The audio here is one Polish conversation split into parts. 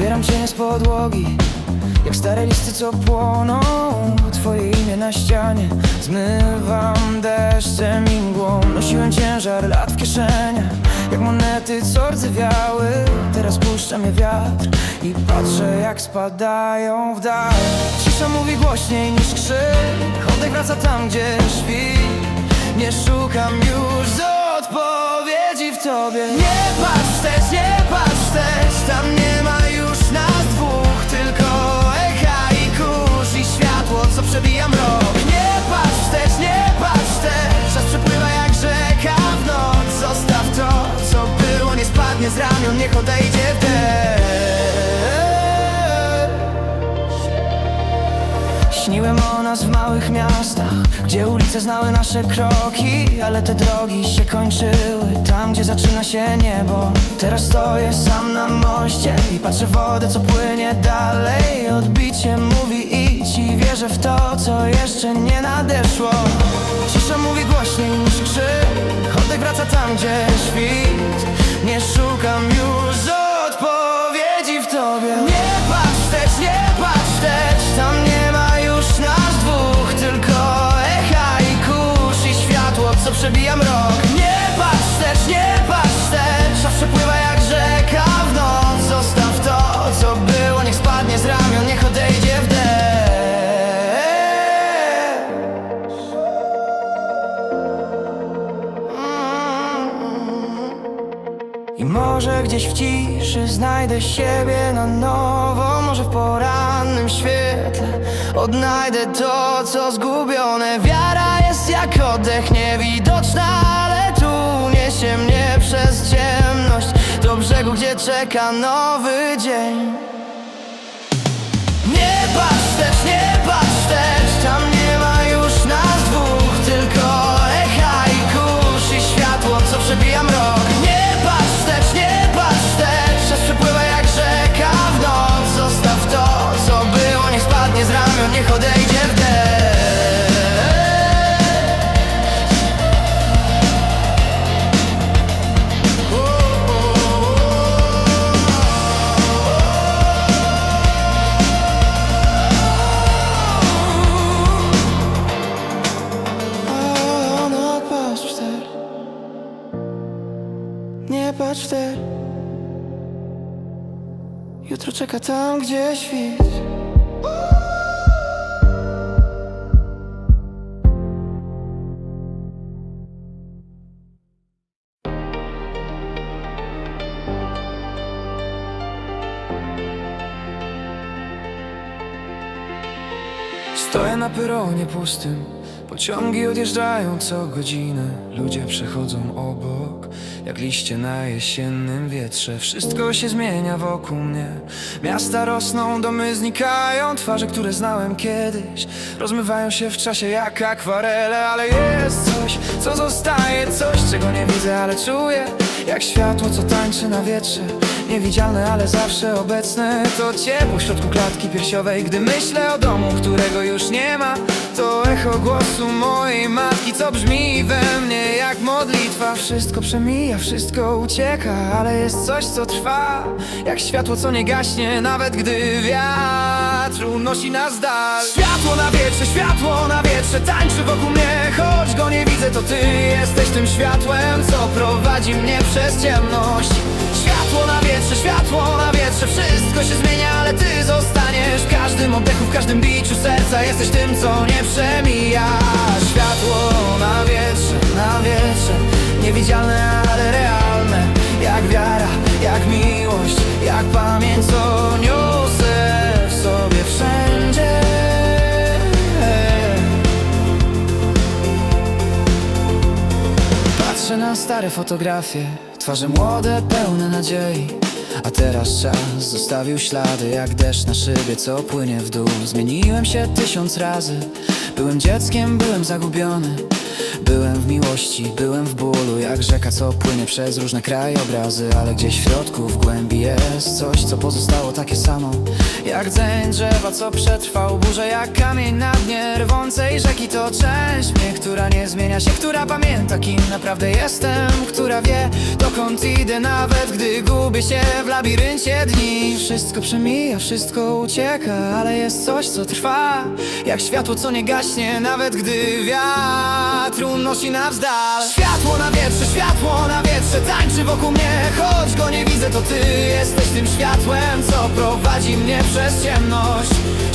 Zbieram cienie z podłogi Jak stare listy co płoną. Twoje imię na ścianie Zmywam deszczem i mgłą. Nosiłem ciężar lat w kieszeniach Jak monety co rdzewiały. Teraz puszcza mnie wiatr I patrzę jak spadają w dal. Cisza mówi głośniej niż krzyk. Oddech wraca tam gdzie śpi. Nie szukam już odpowiedzi w tobie. Nie patrz też, nie patrz też Tam nie przebija mrok Nie patrz też, nie patrz też Czas przepływa jak rzeka w noc. Zostaw to, co było, nie spadnie z ramion Niech odejdzie w Śniłem o nas w małych miastach Gdzie ulice znały nasze kroki Ale te drogi się kończyły Tam, gdzie zaczyna się niebo. Teraz stoję sam na moście I patrzę wodę, co płynie dalej. Odbicie mówi idź Wierzę w to, co jeszcze nie nadeszło. Cisza mówi głośniej niż krzyk Oddech wraca tam, gdzie świt. Nie szukam już gdzieś w ciszy znajdę siebie na nowo. Może w porannym świetle odnajdę to, co zgubione. Wiara jest jak oddech niewidoczna, ale tu niesie mnie przez ciemność. Do brzegu, gdzie czeka nowy dzień. Nie patrz też, nie niech odejdzie w Nie Jutro czeka tam, gdzie świt na peronie pustym. Pociągi odjeżdżają co godzinę. Ludzie przechodzą obok Jak liście na jesiennym wietrze. Wszystko się zmienia wokół mnie. Miasta rosną, domy znikają Twarze, które znałem kiedyś Rozmywają się w czasie jak akwarele. Ale jest coś, co zostaje Coś, czego nie widzę, ale czuję Jak światło, co tańczy na wietrze Niewidzialne, ale zawsze obecne To ciepło w środku klatki piersiowej. Gdy myślę o domu, którego już nie ma To echo głosu mojej matki. Co brzmi we mnie jak modlitwa? Wszystko przemija, wszystko ucieka Ale jest coś, co trwa. Jak światło, co nie gaśnie Nawet gdy wiatr unosi nas dal. Światło na wietrze, światło na wietrze Tańczy wokół mnie, choć go nie widzę To ty jesteś tym światłem Co prowadzi mnie przez ciemność każdym biciu serca Jesteś tym, co nie przemija. Światło na wietrze, na wietrze Niewidzialne, ale realne. Jak wiara, jak miłość Jak pamięć, co niosę w sobie wszędzie. Patrzę na stare fotografie Twarze młode, pełne nadziei A teraz czas zostawił ślady Jak deszcz na szybie, co płynie w dół. Zmieniłem się tysiąc razy. Byłem dzieckiem, byłem zagubiony. Byłem w miłości, byłem w bólu. Jak rzeka, co płynie przez różne krajobrazy Ale gdzieś w środku, w głębi jest coś Co pozostało takie samo Jak dzień drzewa, co przetrwał burzę Jak kamień na dnie rwącej rzeki to część mnie, która nie zmienia się Która pamięta kim naprawdę jestem Która wie dokąd idę nawet gdy gubię się w labiryncie dni. Wszystko przemija, wszystko ucieka Ale jest coś co trwa. Jak światło co nie gaśnie nawet gdy wiatr unosi nas w dal Światło na wietrze, światło na wietrze tańczy wokół mnie Choć to ty jesteś tym światłem Co prowadzi mnie przez ciemność.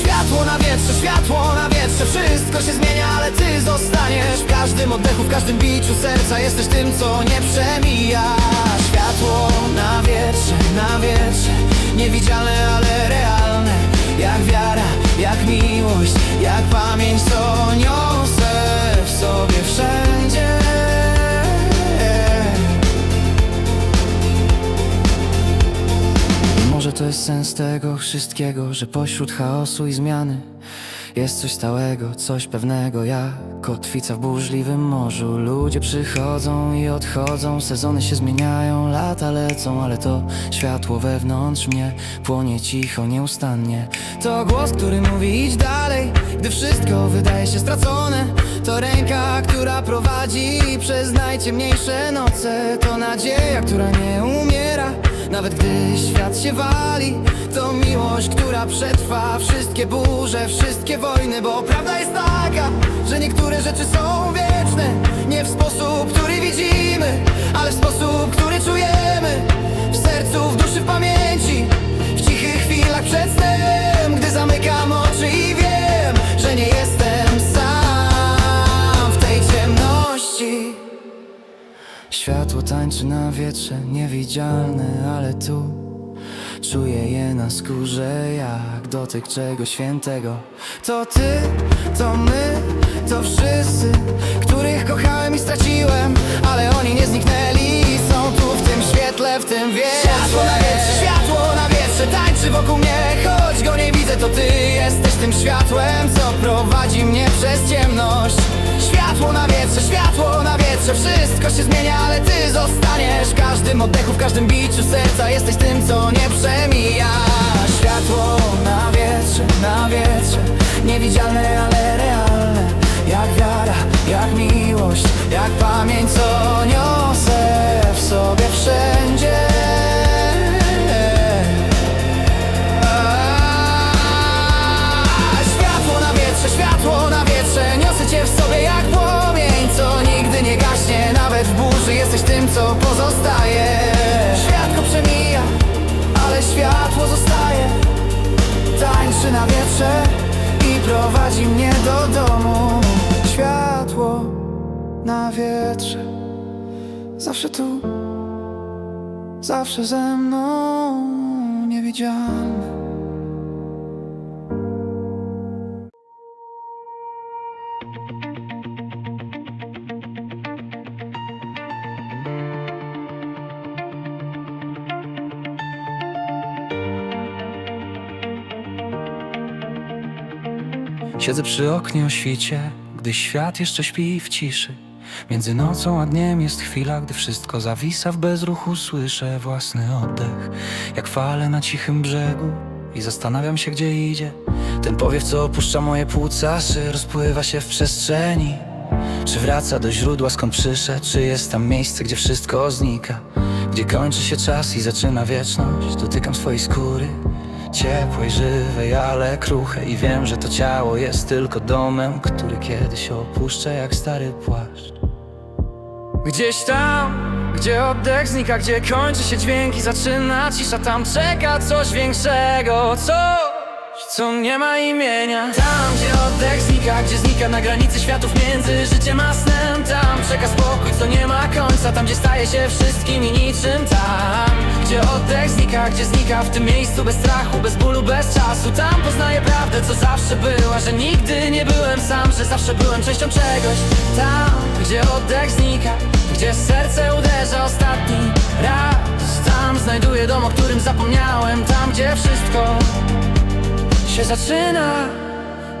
Światło na wietrze, światło na wietrze Wszystko się zmienia, ale ty zostaniesz W każdym oddechu, w każdym biciu serca. Jesteś tym, co nie przemija. Światło na wietrze, na wietrze Niewidzialne, ale realne. Jak wiara, jak miłość Jak pamięć, co niosę w sobie jest sens tego wszystkiego, że pośród chaosu i zmiany jest coś stałego, coś pewnego, jak kotwica w burzliwym morzu. Ludzie przychodzą i odchodzą, sezony się zmieniają, lata lecą, ale to światło wewnątrz mnie płonie cicho, nieustannie. To głos, który mówi idź dalej, gdy wszystko wydaje się stracone. To ręka, która prowadzi przez najciemniejsze noce. To nadzieja, która nie umiera. Nawet gdy świat się wali To miłość, która przetrwa Wszystkie burze, wszystkie wojny Bo prawda jest taka, że niektóre rzeczy są wieczne Nie w sposób, który widzimy Ale w sposób, który czujemy tańczy na wietrze, niewidzialne, ale tu Czuję je na skórze jak dotyk czegoś świętego. To ty, to my, to wszyscy Których kochałem i straciłem Ale oni nie zniknęli Są tu w tym świetle, w tym wietrze. Światło na wietrze, światło na wietrze Tańczy wokół mnie, choć go nie widzę To ty jesteś tym światłem Co prowadzi mnie przez ciemność. Światło na wietrze, światło na wietrze Wszystko się zmienia, ale ty zostaniesz W każdym oddechu, w każdym biciu serca. Jesteś tym, co nie przemija. Światło na wietrze, na wietrze. Niewidzialne, ale realne. Jak wiara, jak miłość Jak pamięć, co Tańczy na wietrze I prowadzi mnie do domu. Światło na wietrze. Zawsze tu Zawsze ze mną. Niewidzialne Siedzę przy oknie o świcie, gdy świat jeszcze śpi w ciszy. Między nocą a dniem jest chwila, gdy wszystko zawisa w bezruchu. Słyszę własny oddech, jak fale na cichym brzegu. I zastanawiam się, gdzie idzie. Ten powiew, co opuszcza moje płuca, czy rozpływa się w przestrzeni. Czy wraca do źródła, skąd przyszedł? Czy jest tam miejsce, gdzie wszystko znika? Gdzie kończy się czas i zaczyna wieczność? Dotykam swojej skóry, ciepłej, żywej, ale kruchej. I wiem, że to ciało jest tylko domem, który kiedyś opuszczę jak stary płaszcz. Gdzieś tam, gdzie oddech znika, gdzie kończy się dźwięk i zaczyna cisza. Tam czeka coś większego, coś, co nie ma imienia. Tam, gdzie oddech znika, gdzie znika na granicy światów między życiem a snem. Tam czeka spokój, co nie ma końca, tam gdzie staje się wszystkim i niczym. Tam, gdzie oddech znika, gdzie znika w tym miejscu bez strachu, bez bólu, bez czasu. Tam poznaję prawdę, co zawsze była, że nigdy nie byłem sam, że zawsze byłem częścią czegoś. Tam, gdzie oddech znika, gdzie serce uderza ostatni raz. Tam znajduję dom, o którym zapomniałem, tam gdzie wszystko się zaczyna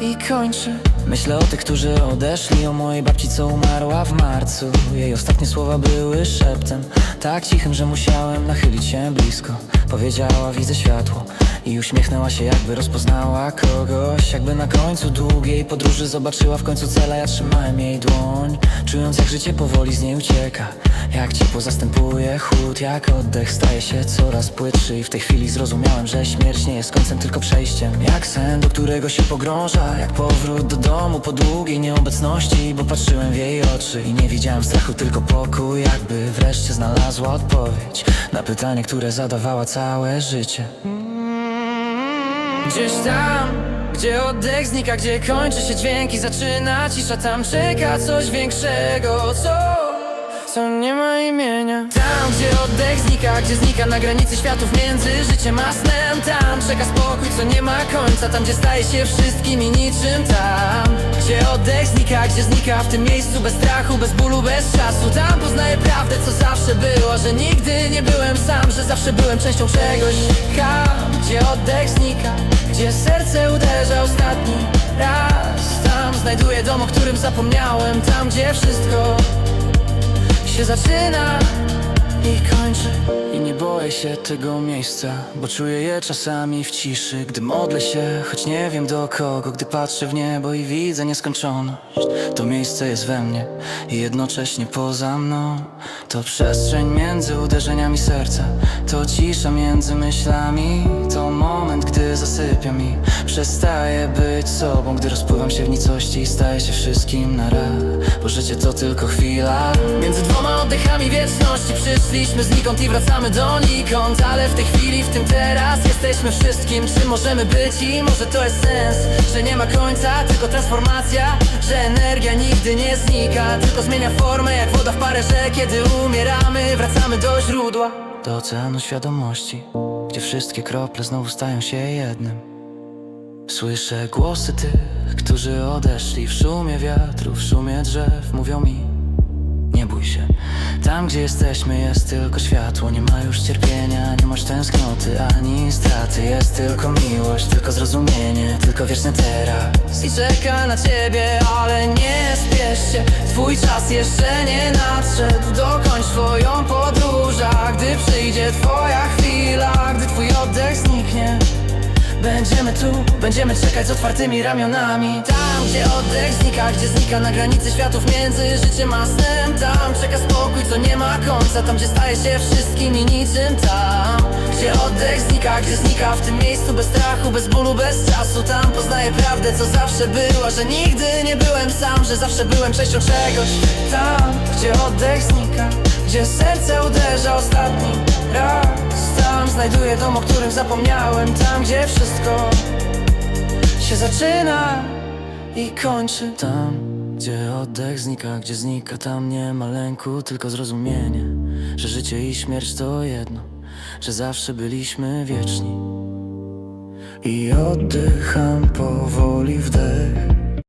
i kończy Myślę o tych, którzy odeszli O mojej babci, co umarła w marcu. Jej ostatnie słowa były szeptem Tak cichym, że musiałem nachylić się blisko. Powiedziała, widzę światło I uśmiechnęła się jakby rozpoznała kogoś. Jakby na końcu długiej podróży zobaczyła w końcu cela. Ja trzymałem jej dłoń Czując jak życie powoli z niej ucieka Jak ciepło zastępuje chłód Jak oddech staje się coraz płytszy. I w tej chwili zrozumiałem, że śmierć nie jest końcem tylko przejściem. Jak sen, do którego się pogrąża Jak powrót do domu po długiej nieobecności Bo patrzyłem w jej oczy i nie widziałem strachu, tylko pokój Jakby wreszcie znalazła odpowiedź Na pytanie, które zadawała całe życie. Gdzieś tam, gdzie oddech znika, gdzie kończy się dźwięk i zaczyna cisza Tam czeka coś większego, co, co nie ma imienia. Tam, gdzie oddech znika, gdzie znika na granicy światów między życiem a snem. Tam czeka spokój, co nie ma końca, tam gdzie staje się wszystkim i niczym. Tam, gdzie oddech znika, gdzie znika w tym miejscu bez strachu, bez bólu, bez czasu. Tam poznaję prawdę, co zawsze było, że nigdy nie byłem sam, że zawsze byłem częścią czegoś. Tam, gdzie oddech znika, gdzie serce uderza ostatni raz. Tam znajduję dom, o którym zapomniałem, tam gdzie wszystko się zaczyna i kończy. I nie boję się tego miejsca, bo czuję je czasami w ciszy. Gdy modlę się, choć nie wiem do kogo Gdy patrzę w niebo i widzę nieskończoność To miejsce jest we mnie. I jednocześnie poza mną To przestrzeń między uderzeniami serca. To cisza między myślami To moment, gdy zasypia mi. Przestaję być sobą, gdy rozpływam się w nicości I staję się wszystkim na raz. Bo życie to tylko chwila. Między dwoma oddechami wieczności Przyszliśmy znikąd i wracamy donikąd Ale w tej chwili, w tym teraz Jesteśmy wszystkim, czym możemy być I może to jest sens, że nie ma końca Tylko transformacja, że energia nigdy nie znika Tylko zmienia formę jak woda w parę rzek Kiedy umieramy, wracamy do źródła. Do oceanu świadomości Gdzie wszystkie krople znowu stają się jednym. Słyszę głosy tych, którzy odeszli w szumie wiatru, w szumie drzew Mówią mi, nie bój się Tam gdzie jesteśmy jest tylko światło. Nie ma już cierpienia, nie masz tęsknoty ani straty. Jest tylko miłość, tylko zrozumienie Tylko wieczne teraz. I czeka na ciebie, ale nie spiesz się. Twój czas jeszcze nie nadszedł. Dokończ swoją podróż A gdy przyjdzie twoja chwila Gdy twój oddech zniknie Będziemy tu, będziemy czekać z otwartymi ramionami. Tam, gdzie oddech znika, gdzie znika na granicy światów między życiem a snem. Tam czeka spokój, co nie ma końca. Tam, gdzie staje się wszystkim i niczym. Tam, gdzie oddech znika, gdzie znika w tym miejscu Bez strachu, bez bólu, bez czasu. Tam poznaję prawdę, co zawsze była Że nigdy nie byłem sam, że zawsze byłem częścią czegoś. Tam, gdzie oddech znika, gdzie serce uderza ostatni raz znajduję dom, o którym zapomniałem. Tam, gdzie wszystko się zaczyna i kończy. Tam, gdzie oddech znika, gdzie znika Tam nie ma lęku, tylko zrozumienie Że życie i śmierć to jedno Że zawsze byliśmy wieczni. I oddycham powoli wdech